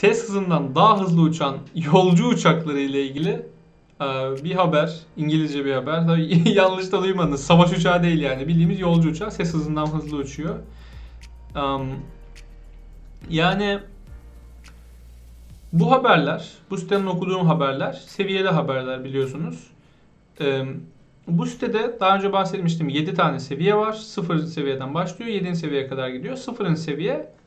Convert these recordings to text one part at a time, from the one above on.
ses hızından daha hızlı uçan yolcu uçakları ile ilgili e, bir haber. İngilizce bir haber. Tabii yanlış da duymadınız. Savaş uçağı değil yani. Bildiğimiz yolcu uçağı ses hızından hızlı uçuyor. Yani bu haberler, bu sitenin okuduğum haberler seviyeli haberler biliyorsunuz. Bu sitede daha önce bahsetmiştim 7 tane seviye var. 0 seviyeden başlıyor 7. seviyeye kadar gidiyor. 0'ın seviye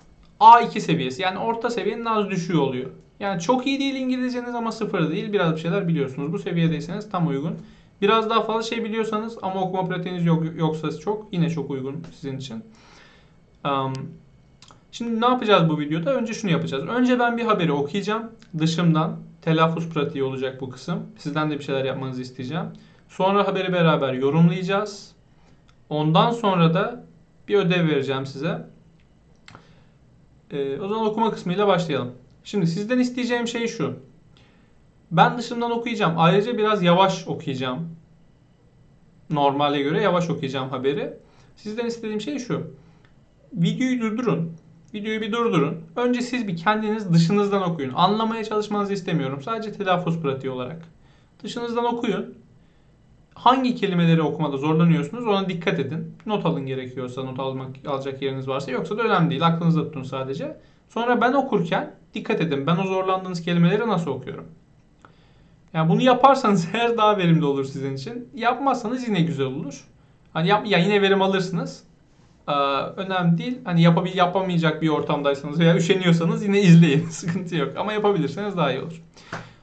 A2 seviyesi yani orta seviyenin az düşüğü oluyor. Yani çok iyi değil İngilizceniz ama sıfır değil. Biraz bir şeyler biliyorsunuz. Bu seviyedeyseniz tam uygun. Biraz daha fazla şey biliyorsanız ama okuma pratiğiniz yok, yoksa çok yine çok uygun sizin için. Um, Şimdi ne yapacağız bu videoda? Önce şunu yapacağız. Önce ben bir haberi okuyacağım. Dışımdan telaffuz pratiği olacak bu kısım. Sizden de bir şeyler yapmanızı isteyeceğim. Sonra haberi beraber yorumlayacağız. Ondan sonra da bir ödev vereceğim size. Ee, o zaman okuma kısmıyla başlayalım. Şimdi sizden isteyeceğim şey şu. Ben dışımdan okuyacağım. Ayrıca biraz yavaş okuyacağım. Normale göre yavaş okuyacağım haberi. Sizden istediğim şey şu. Videoyu durdurun. Videoyu bir durdurun. Önce siz bir kendiniz dışınızdan okuyun. Anlamaya çalışmanızı istemiyorum. Sadece telaffuz pratiği olarak. Dışınızdan okuyun. Hangi kelimeleri okumada zorlanıyorsunuz ona dikkat edin. Not alın gerekiyorsa not almak alacak yeriniz varsa yoksa da önemli değil. Aklınızda tutun sadece. Sonra ben okurken dikkat edin. Ben o zorlandığınız kelimeleri nasıl okuyorum? Yani bunu yaparsanız eğer daha verimli olur sizin için. Yapmazsanız yine güzel olur. Hani yap, ya yine verim alırsınız. Ee, önemli değil. Hani yapabil yapamayacak bir ortamdaysanız veya üşeniyorsanız yine izleyin. Sıkıntı yok. Ama yapabilirseniz daha iyi olur.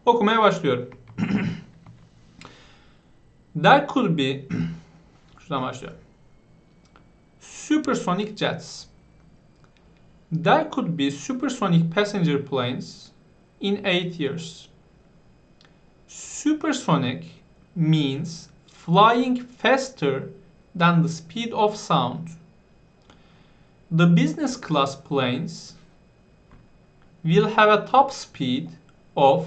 Okumaya başlıyorum. That could be şuradan başlıyor. Supersonic jets. That could be supersonic passenger planes in 8 years. Supersonic means flying faster than the speed of sound. The business class planes will have a top speed of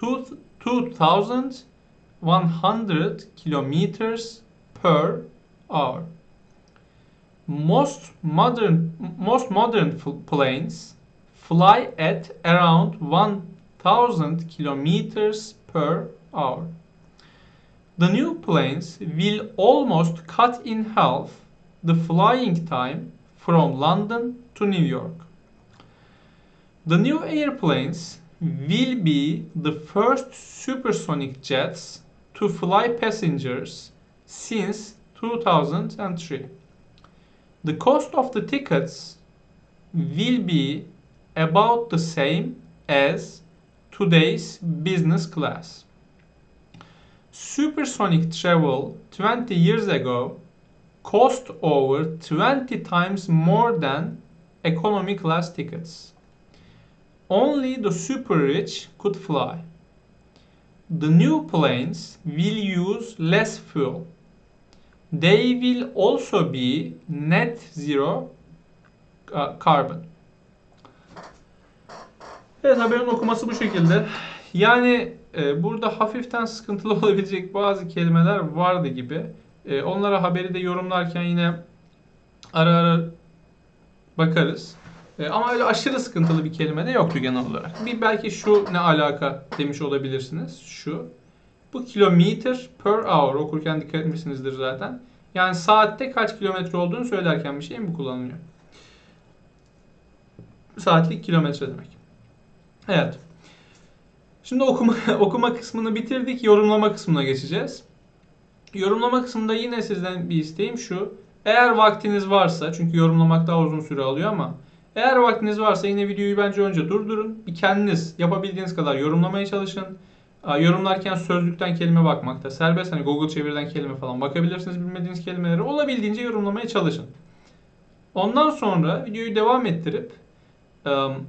2000 100 kilometers per hour. Most modern, most modern planes fly at around 1000 kilometers per hour. The new planes will almost cut in half the flying time from London to New York. The new airplanes will be the first supersonic jets to fly passengers since 2003. The cost of the tickets will be about the same as today's business class. Supersonic travel 20 years ago cost over 20 times more than economy class tickets. Only the super rich could fly. The new planes will use less fuel. They will also be net zero uh, carbon. Evet haberin okuması bu şekilde. Yani e, burada hafiften sıkıntılı olabilecek bazı kelimeler vardı gibi. E, onlara haberi de yorumlarken yine ara ara bakarız. E, ama öyle aşırı sıkıntılı bir kelime de yoktu genel olarak. Bir belki şu ne alaka demiş olabilirsiniz. Şu. Bu kilometer per hour okurken dikkat etmişsinizdir zaten. Yani saatte kaç kilometre olduğunu söylerken bir şey mi kullanılıyor? Saatlik kilometre demek. Evet. Şimdi okuma okuma kısmını bitirdik. Yorumlama kısmına geçeceğiz. Yorumlama kısmında yine sizden bir isteğim şu. Eğer vaktiniz varsa çünkü yorumlamak daha uzun süre alıyor ama eğer vaktiniz varsa yine videoyu bence önce durdurun. Bir kendiniz yapabildiğiniz kadar yorumlamaya çalışın. Yorumlarken sözlükten kelime bakmakta serbest. Hani Google çeviriden kelime falan bakabilirsiniz bilmediğiniz kelimeleri. Olabildiğince yorumlamaya çalışın. Ondan sonra videoyu devam ettirip ım,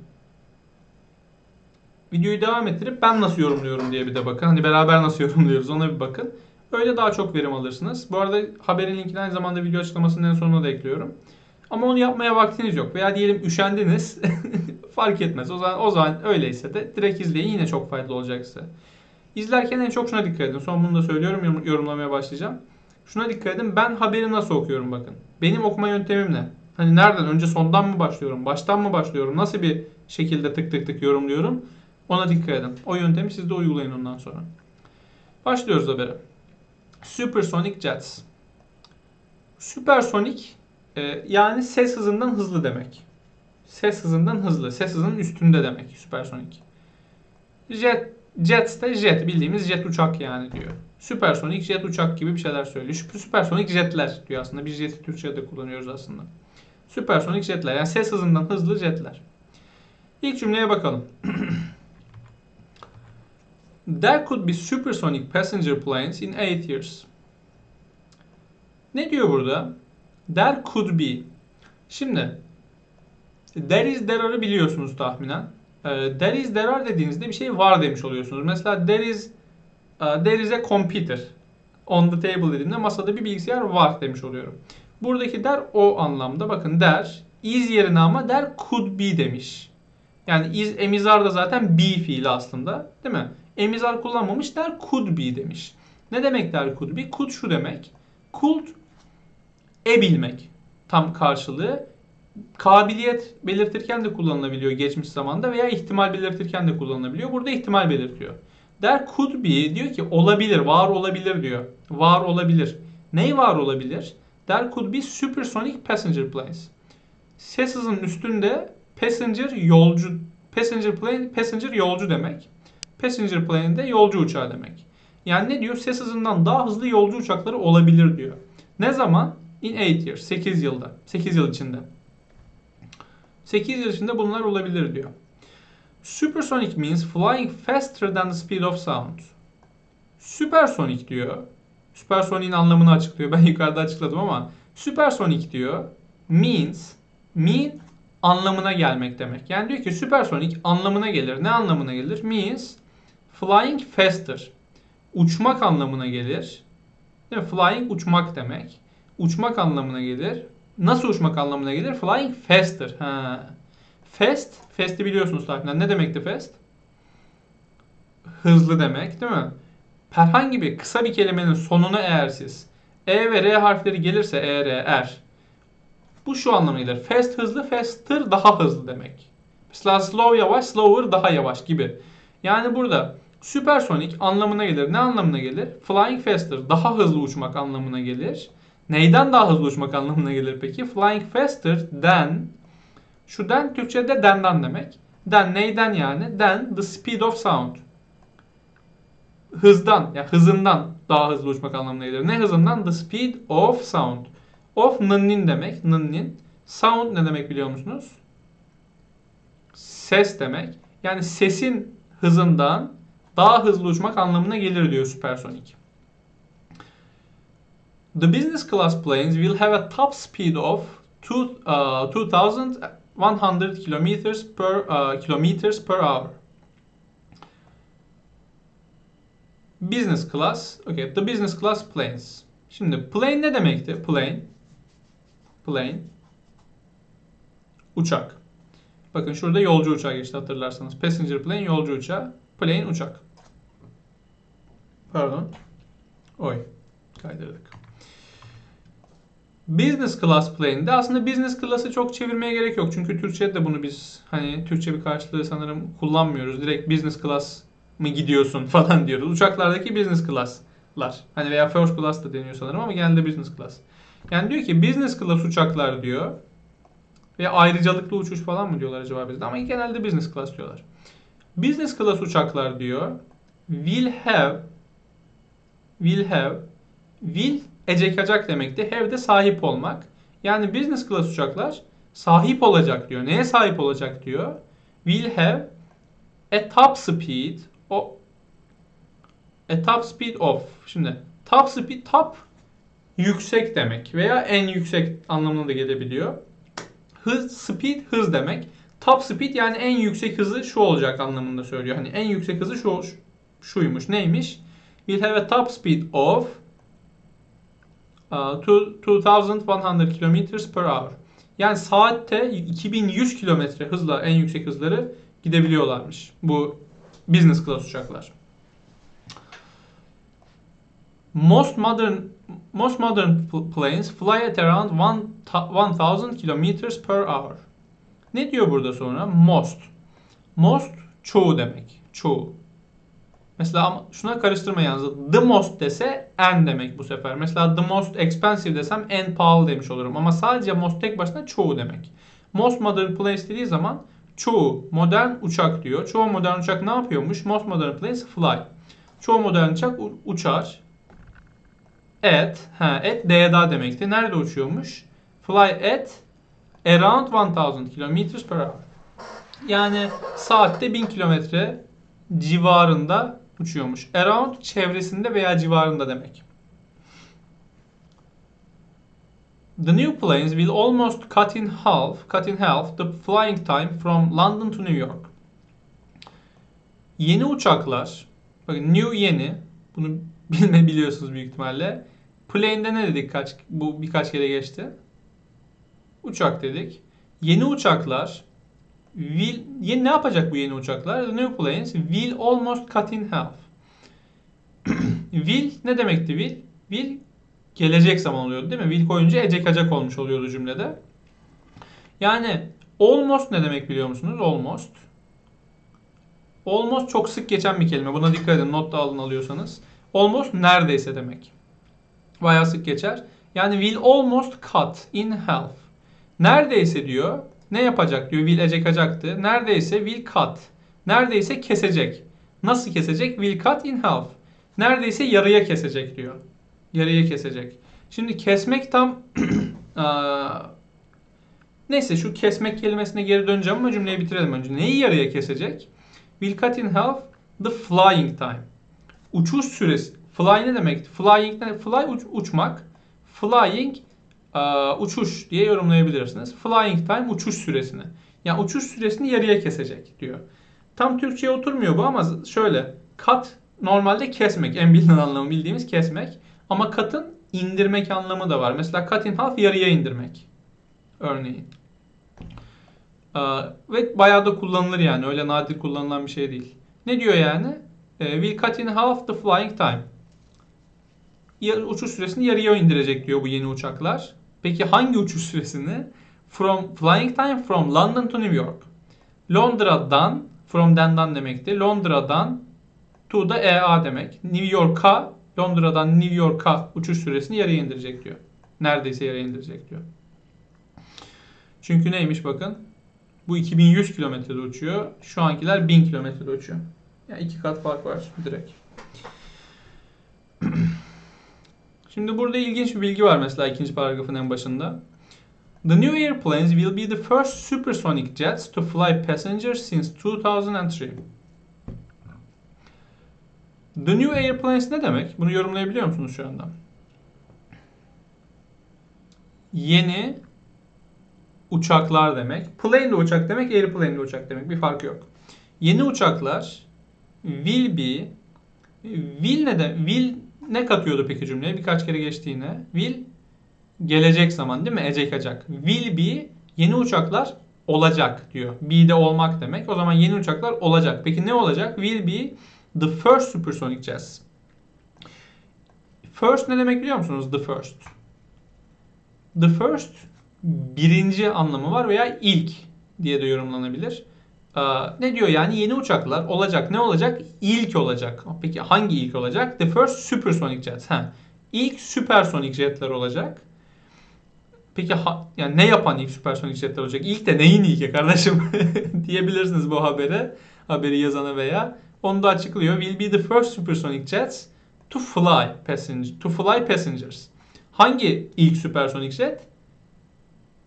videoyu devam ettirip ben nasıl yorumluyorum diye bir de bakın. Hani beraber nasıl yorumluyoruz ona bir bakın. Öyle daha çok verim alırsınız. Bu arada haberin linkini aynı zamanda video açıklamasının en sonuna da ekliyorum. Ama onu yapmaya vaktiniz yok. Veya diyelim üşendiniz. Fark etmez. O zaman, o zaman öyleyse de direkt izleyin. Yine çok faydalı olacak size. İzlerken en çok şuna dikkat edin. Son bunu da söylüyorum. yorum- Yorumlamaya başlayacağım. Şuna dikkat edin. Ben haberi nasıl okuyorum bakın. Benim okuma yöntemim ne? Hani nereden? Önce sondan mı başlıyorum? Baştan mı başlıyorum? Nasıl bir şekilde tık tık tık yorumluyorum? Ona dikkat edin. O yöntemi siz de uygulayın ondan sonra. Başlıyoruz habere. Supersonic Jets. Süpersonik e, yani ses hızından hızlı demek. Ses hızından hızlı. Ses hızının üstünde demek süpersonik. Jet, jets de jet bildiğimiz jet uçak yani diyor. Süpersonik jet uçak gibi bir şeyler söylüyor. Süpersonik jetler diyor aslında. Biz jeti Türkçe'de kullanıyoruz aslında. Süpersonik jetler yani ses hızından hızlı jetler. İlk cümleye bakalım. There could be supersonic passenger planes in 8 years. Ne diyor burada? There could be. Şimdi there is there are'ı biliyorsunuz tahminen. Ee, there is there are dediğinizde bir şey var demiş oluyorsunuz. Mesela there is uh, there is a computer on the table dediğimde masada bir bilgisayar var demiş oluyorum. Buradaki der o anlamda. Bakın der is yerine ama der could be demiş. Yani is emizar da zaten be fiili aslında. Değil mi? Emizar kullanmamış der could be demiş. Ne demek der could be? Could şu demek. Could e bilmek tam karşılığı. Kabiliyet belirtirken de kullanılabiliyor geçmiş zamanda veya ihtimal belirtirken de kullanılabiliyor. Burada ihtimal belirtiyor. Der could be diyor ki olabilir, var olabilir diyor. Var olabilir. Ney var olabilir? There could be supersonic passenger planes. Ses hızının üstünde passenger yolcu passenger plane passenger yolcu demek. Passenger plane de yolcu uçağı demek. Yani ne diyor? Ses hızından daha hızlı yolcu uçakları olabilir diyor. Ne zaman? In 8 years. 8 yılda. 8 yıl içinde. 8 yıl içinde bunlar olabilir diyor. Supersonic means flying faster than the speed of sound. Supersonic diyor. Supersonic'in anlamını açıklıyor. Ben yukarıda açıkladım ama supersonic diyor. Means mean anlamına gelmek demek. Yani diyor ki supersonic anlamına gelir. Ne anlamına gelir? Means flying faster. Uçmak anlamına gelir. Değil mi? Flying uçmak demek. Uçmak anlamına gelir. Nasıl uçmak anlamına gelir? Flying faster. Ha. Fast, fast'i biliyorsunuz tahminen. Ne demekti fast? Hızlı demek değil mi? Herhangi bir kısa bir kelimenin sonuna eğer siz E ve R harfleri gelirse E, R, R. Bu şu anlamına gelir. Fast hızlı, faster daha hızlı demek. Mesela slow yavaş, slower daha yavaş gibi. Yani burada supersonic anlamına gelir. Ne anlamına gelir? Flying faster daha hızlı uçmak anlamına gelir. Neyden daha hızlı uçmak anlamına gelir peki? Flying faster than şu den Türkçe'de dendan demek. Den neyden yani? Den the speed of sound. Hızdan ya yani hızından daha hızlı uçmak anlamına gelir. Ne hızından? The speed of sound. Of nınnin demek. Nınnin. Sound ne demek biliyor musunuz? Ses demek. Yani sesin hızından daha hızlı uçmak anlamına gelir diyor Supersonic. The business class planes will have a top speed of two, uh, 2100 kilometers per uh, kilometers per hour. Business class, okay, the business class planes. Şimdi plane ne demekti? Plane, plane, uçak. Bakın şurada yolcu uçağı geçti hatırlarsanız. Passenger plane yolcu uçağı, plane uçak. Pardon. Oy. Kaydırdık. Business class plane'de aslında business class'ı çok çevirmeye gerek yok. Çünkü Türkçe'de de bunu biz hani Türkçe bir karşılığı sanırım kullanmıyoruz. Direkt business class mı gidiyorsun falan diyoruz. Uçaklardaki business class'lar. Hani veya first class da deniyor sanırım ama genelde business class. Yani diyor ki business class uçaklar diyor. Veya ayrıcalıklı uçuş falan mı diyorlar acaba bizde ama genelde business class diyorlar. Business class uçaklar diyor will have will have will ecekacak demekti. Have de sahip olmak. Yani business class uçaklar sahip olacak diyor. Neye sahip olacak diyor? Will have a top speed o a top speed of. Şimdi top speed top yüksek demek veya en yüksek anlamına da gelebiliyor. Hız speed hız demek. Top speed yani en yüksek hızı şu olacak anlamında söylüyor. Hani en yüksek hızı şu şuymuş. Neymiş? Will have a top speed of uh, 2100 kilometers per hour. Yani saatte 2100 kilometre hızla en yüksek hızları gidebiliyorlarmış. Bu business class uçaklar. Most modern most modern pl- planes fly at around one ta- 1000 kilometers per hour. Ne diyor burada sonra? Most. Most çoğu demek. Çoğu. Mesela şuna karıştırma yalnız. The most dese en demek bu sefer. Mesela the most expensive desem en pahalı demiş olurum. Ama sadece most tek başına çoğu demek. Most modern planes dediği zaman çoğu modern uçak diyor. Çoğu modern uçak ne yapıyormuş? Most modern planes fly. Çoğu modern uçak uçar. At, ha, at DDA demekti. Nerede uçuyormuş? Fly at around 1000 kilometers per hour. Yani saatte 1000 kilometre civarında uçuyormuş. Around çevresinde veya civarında demek. The new planes will almost cut in half, cut in half the flying time from London to New York. Yeni uçaklar, bakın new yeni, bunu bilme biliyorsunuz büyük ihtimalle. Plane'de ne dedik kaç bu birkaç kere geçti? Uçak dedik. Yeni uçaklar will yeni ne yapacak bu yeni uçaklar? The new planes will almost cut in half. will ne demekti will? Will gelecek zaman oluyordu değil mi? Will koyunca ecek acak olmuş oluyordu cümlede. Yani almost ne demek biliyor musunuz? Almost. Almost çok sık geçen bir kelime. Buna dikkat edin. Not da alın alıyorsanız. Almost neredeyse demek. Bayağı sık geçer. Yani will almost cut in half. Neredeyse diyor. Ne yapacak diyor. Will ecekacaktı. Neredeyse will cut. Neredeyse kesecek. Nasıl kesecek? Will cut in half. Neredeyse yarıya kesecek diyor. Yarıya kesecek. Şimdi kesmek tam neyse şu kesmek kelimesine geri döneceğim ama cümleyi bitirelim önce. Neyi yarıya kesecek? Will cut in half the flying time. Uçuş süresi. Fly ne demek? Flying ne? Fly uç- uçmak. Flying aa, uçuş diye yorumlayabilirsiniz. Flying time uçuş süresini. Yani uçuş süresini yarıya kesecek diyor. Tam Türkçe'ye oturmuyor bu ama şöyle. Cut normalde kesmek. En bilinen anlamı bildiğimiz kesmek. Ama cut'ın indirmek anlamı da var. Mesela cut in half yarıya indirmek. Örneğin. Aa, ve bayağı da kullanılır yani. Öyle nadir kullanılan bir şey değil. Ne diyor yani? E, will cut in half the flying time. Uçuş süresini yarıya indirecek diyor bu yeni uçaklar. Peki hangi uçuş süresini? From flying time from London to New York. Londra'dan, from den'dan demekti. Londra'dan to da EA demek. New York'a, Londra'dan New York'a uçuş süresini yarıya indirecek diyor. Neredeyse yarıya indirecek diyor. Çünkü neymiş bakın. Bu 2100 kilometrede uçuyor. Şu ankiler 1000 kilometrede uçuyor. Yani iki kat fark var direkt. Şimdi burada ilginç bir bilgi var mesela ikinci paragrafın en başında. The new airplanes will be the first supersonic jets to fly passengers since 2003. The new airplanes ne demek? Bunu yorumlayabiliyor musunuz şu anda? Yeni uçaklar demek. Plane de uçak demek, airplane de uçak demek. Bir farkı yok. Yeni uçaklar will be will ne de will ne katıyordu peki cümleye? Birkaç kere geçtiğine. Will gelecek zaman değil mi? Ecek acak. Will be yeni uçaklar olacak diyor. Be de olmak demek. O zaman yeni uçaklar olacak. Peki ne olacak? Will be the first supersonic jets. First ne demek biliyor musunuz? The first. The first birinci anlamı var veya ilk diye de yorumlanabilir. Ee, ne diyor yani yeni uçaklar olacak. Ne olacak? İlk olacak. Peki hangi ilk olacak? The first supersonic jets. Ha. İlk süpersonik jetler olacak. Peki ha, yani ne yapan ilk süpersonik jetler olacak? İlk de neyin ilki kardeşim diyebilirsiniz bu habere. Haberi yazana veya onu da açıklıyor. Will be the first supersonic jets to fly passenger to fly passengers. Hangi ilk süpersonik jet?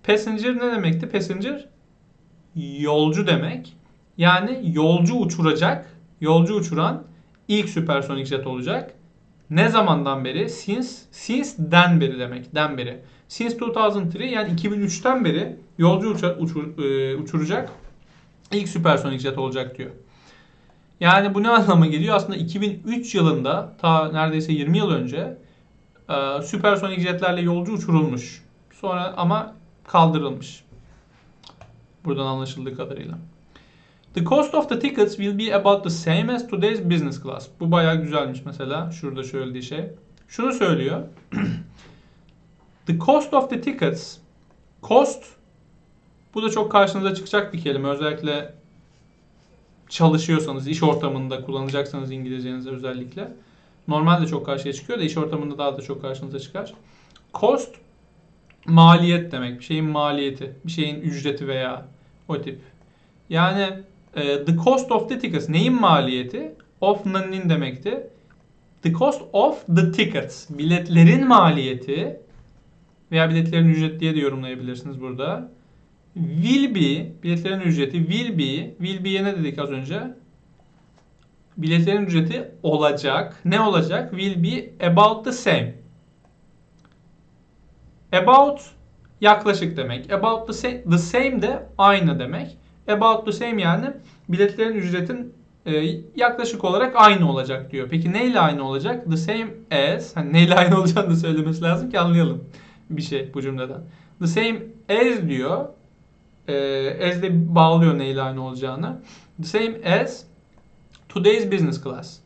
Passenger ne demekti? Passenger yolcu demek. Yani yolcu uçuracak, yolcu uçuran ilk süpersonik jet olacak. Ne zamandan beri? Since, since'den beri demek. Den beri. Since 2003 yani 2003'ten beri yolcu uça, uçur, e, uçuracak ilk süpersonik jet olacak diyor. Yani bu ne anlama geliyor? Aslında 2003 yılında ta neredeyse 20 yıl önce e, süpersonik jetlerle yolcu uçurulmuş. Sonra ama kaldırılmış. Buradan anlaşıldığı kadarıyla. The cost of the tickets will be about the same as today's business class. Bu bayağı güzelmiş mesela. Şurada söylediği şey. Şunu söylüyor. the cost of the tickets cost bu da çok karşınıza çıkacak bir kelime. Özellikle çalışıyorsanız, iş ortamında kullanacaksanız İngilizcenizi özellikle. Normalde çok karşıya çıkıyor da iş ortamında daha da çok karşınıza çıkar. Cost maliyet demek. Bir şeyin maliyeti, bir şeyin ücreti veya o tip. Yani the cost of the tickets neyin maliyeti? Of neyin demekti. The cost of the tickets biletlerin maliyeti veya biletlerin ücret diye de yorumlayabilirsiniz burada. Will be biletlerin ücreti will be will be'ye ne dedik az önce? Biletlerin ücreti olacak. Ne olacak? Will be about the same. About yaklaşık demek. About the same, the same de aynı demek. About the same yani biletlerin ücretin e, yaklaşık olarak aynı olacak diyor. Peki neyle aynı olacak? The same as. Hani neyle aynı olacağını da söylemesi lazım ki anlayalım bir şey bu cümleden. The same as diyor. E, as de bağlıyor neyle aynı olacağını. The same as today's business class.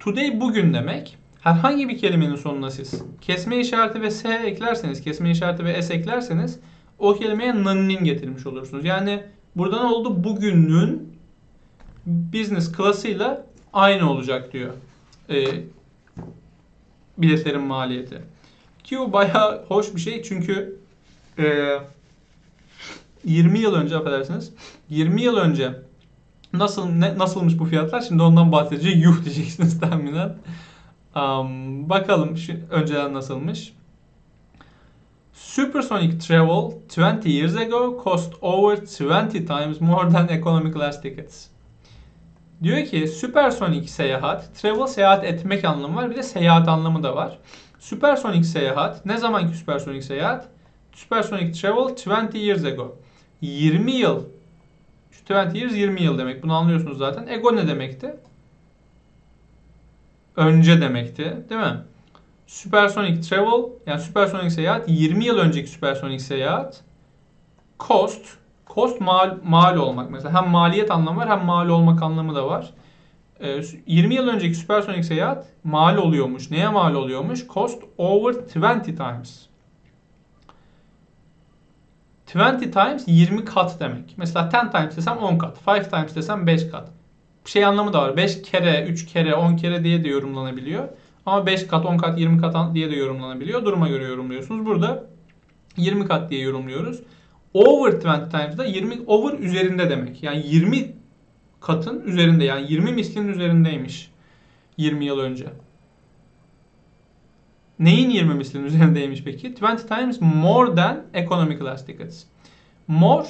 Today bugün demek. Herhangi bir kelimenin sonuna siz kesme işareti ve s eklerseniz, kesme işareti ve s eklerseniz o kelimeye nının getirmiş olursunuz. Yani burada ne oldu? Bugünün business class'ıyla aynı olacak diyor. Ee, biletlerin maliyeti. Ki bayağı hoş bir şey çünkü e, 20 yıl önce affedersiniz 20 yıl önce nasıl ne, nasılmış bu fiyatlar şimdi ondan bahsedeceğim yuh diyeceksiniz tahminen. Um, bakalım şu, önceden nasılmış. Supersonic travel 20 years ago cost over 20 times more than economy class tickets. Diyor ki süpersonik seyahat, travel seyahat etmek anlamı var bir de seyahat anlamı da var. Süpersonik seyahat, ne zamanki süpersonik seyahat? Supersonic travel 20 years ago. 20 yıl. 20 years 20 yıl demek. Bunu anlıyorsunuz zaten. Ego ne demekti? Önce demekti. Değil mi? Supersonic travel yani süpersonik seyahat 20 yıl önceki süpersonik seyahat cost cost mal, mal olmak mesela hem maliyet anlamı var hem mal olmak anlamı da var. 20 yıl önceki süpersonik seyahat mal oluyormuş. Neye mal oluyormuş? Cost over 20 times. 20 times 20 kat demek. Mesela 10 times desem 10 kat. 5 times desem 5 kat. Şey anlamı da var. 5 kere, 3 kere, 10 kere diye de yorumlanabiliyor. Ama 5 kat, 10 kat, 20 kat diye de yorumlanabiliyor. Duruma göre yorumluyorsunuz. Burada 20 kat diye yorumluyoruz. Over 20 times da 20 over üzerinde demek. Yani 20 katın üzerinde yani 20 mislinin üzerindeymiş 20 yıl önce. Neyin 20 mislinin üzerindeymiş peki? 20 times more than economic class tickets. More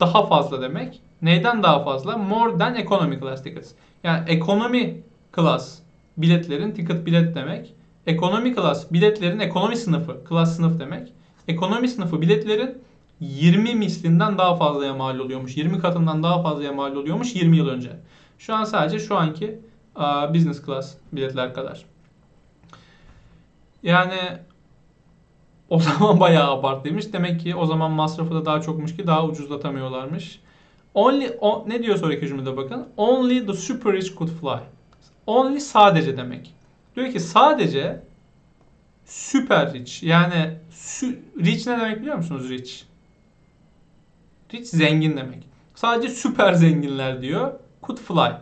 daha fazla demek. Neyden daha fazla? More than economic class tickets. Yani ekonomi class biletlerin ticket bilet demek. Ekonomi class biletlerin ekonomi sınıfı, class sınıf demek. Ekonomi sınıfı biletlerin 20 mislinden daha fazlaya mal oluyormuş. 20 katından daha fazlaya mal oluyormuş 20 yıl önce. Şu an sadece şu anki uh, business class biletler kadar. Yani o zaman bayağı abartıymış. Demek ki o zaman masrafı da daha çokmuş ki daha ucuzlatamıyorlarmış. Only o, ne diyor sonraki cümlede bakın. Only the super rich could fly. Only sadece demek. Diyor ki sadece super rich yani rich ne demek biliyor musunuz rich? Rich zengin demek. Sadece süper zenginler diyor. Could fly.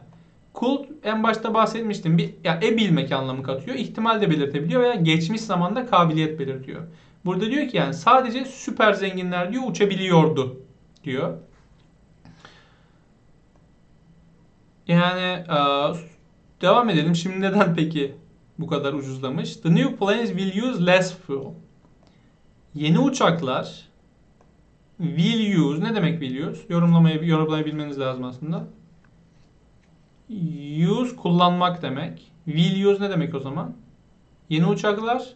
Could en başta bahsetmiştim. Bir, ya e bilmek anlamı katıyor. İhtimal de belirtebiliyor veya geçmiş zamanda kabiliyet belirtiyor. Burada diyor ki yani sadece süper zenginler diyor uçabiliyordu diyor. Yani devam edelim. Şimdi neden peki bu kadar ucuzlamış? The new planes will use less fuel. Yeni uçaklar will use ne demek will use? Yorumlamayı yorumlayabilmeniz lazım aslında. Use kullanmak demek. Will use ne demek o zaman? Yeni uçaklar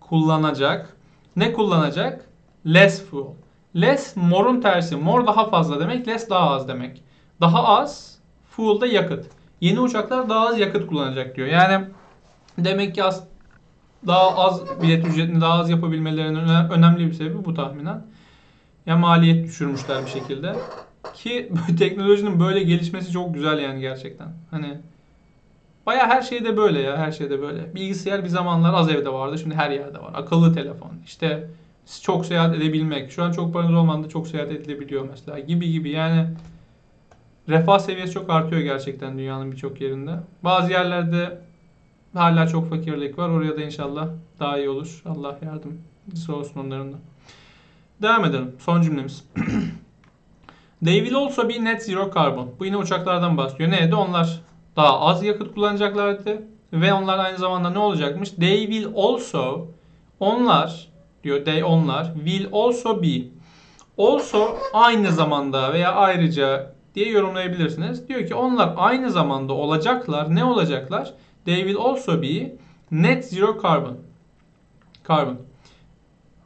kullanacak. Ne kullanacak? Less fuel. Less more'un tersi. More daha fazla demek. Less daha az demek. Daha az fuel da yakıt. Yeni uçaklar daha az yakıt kullanacak diyor. Yani demek ki az daha az bilet ücretini daha az yapabilmelerinin önemli bir sebebi bu tahminen. Ya maliyet düşürmüşler bir şekilde. Ki teknolojinin böyle gelişmesi çok güzel yani gerçekten. Hani Baya her şeyde böyle ya her şeyde böyle. Bilgisayar bir zamanlar az evde vardı şimdi her yerde var. Akıllı telefon işte çok seyahat edebilmek. Şu an çok paranız olmadan da çok seyahat edilebiliyor mesela gibi gibi yani refah seviyesi çok artıyor gerçekten dünyanın birçok yerinde. Bazı yerlerde hala çok fakirlik var. Oraya da inşallah daha iyi olur. Allah yardımcısı olsun onların da. Devam edelim. Son cümlemiz. They will also be net zero carbon. Bu yine uçaklardan bahsediyor. Neydi? Onlar daha az yakıt kullanacaklardı. Ve onlar aynı zamanda ne olacakmış? They will also onlar diyor they onlar will also be also aynı zamanda veya ayrıca diye yorumlayabilirsiniz. Diyor ki onlar aynı zamanda olacaklar. Ne olacaklar? They will also be net zero carbon. Carbon.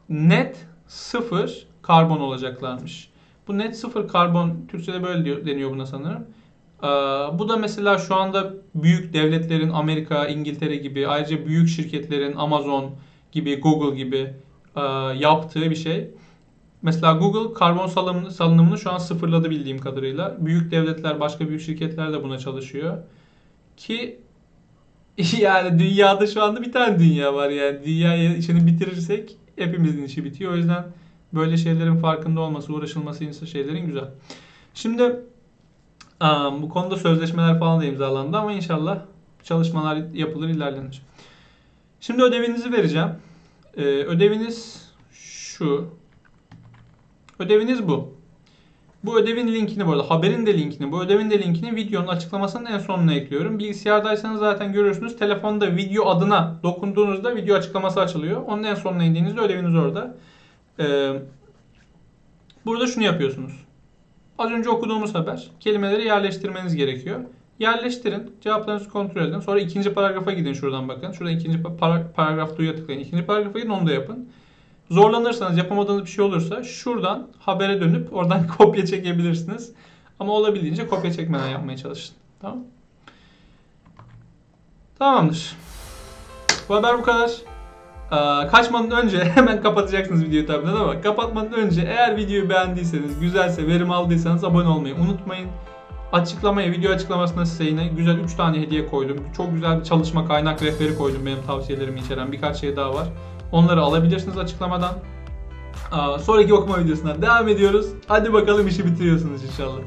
Net sıfır karbon olacaklarmış. Bu net sıfır karbon Türkçe'de böyle diyor, deniyor buna sanırım. Ee, bu da mesela şu anda büyük devletlerin Amerika, İngiltere gibi ayrıca büyük şirketlerin Amazon gibi, Google gibi e, yaptığı bir şey. Mesela Google karbon salım- salınımını şu an sıfırladı bildiğim kadarıyla. Büyük devletler, başka büyük şirketler de buna çalışıyor. Ki yani dünyada şu anda bir tane dünya var yani. Dünyayı işini bitirirsek hepimizin işi bitiyor. O yüzden böyle şeylerin farkında olması, uğraşılması insan şeylerin güzel. Şimdi bu konuda sözleşmeler falan da imzalandı ama inşallah çalışmalar yapılır, ilerlenir. Şimdi ödevinizi vereceğim. Ee, ödeviniz şu. Ödeviniz bu. Bu ödevin linkini bu arada haberin de linkini, bu ödevin de linkini videonun açıklamasının en sonuna ekliyorum. Bilgisayardaysanız zaten görüyorsunuz. Telefonda video adına dokunduğunuzda video açıklaması açılıyor. Onun en sonuna indiğinizde ödeviniz orada. Ee, burada şunu yapıyorsunuz. Az önce okuduğumuz haber. Kelimeleri yerleştirmeniz gerekiyor. Yerleştirin. Cevaplarınızı kontrol edin. Sonra ikinci paragrafa gidin şuradan bakın. Şurada ikinci para- paragraf duyuya tıklayın. İkinci paragrafa gidin onu da yapın. Zorlanırsanız yapamadığınız bir şey olursa şuradan habere dönüp oradan kopya çekebilirsiniz. Ama olabildiğince kopya çekmeden yapmaya çalışın. Tamam. Tamamdır. Bu haber bu kadar. Kaçmadan önce hemen kapatacaksınız videoyu tabii ama kapatmadan önce eğer videoyu beğendiyseniz, güzelse, verim aldıysanız abone olmayı unutmayın. Açıklamaya, video açıklamasına size yine güzel 3 tane hediye koydum. Çok güzel bir çalışma kaynak rehberi koydum benim tavsiyelerimi içeren birkaç şey daha var. Onları alabilirsiniz açıklamadan. Sonraki okuma videosundan devam ediyoruz. Hadi bakalım işi bitiriyorsunuz inşallah.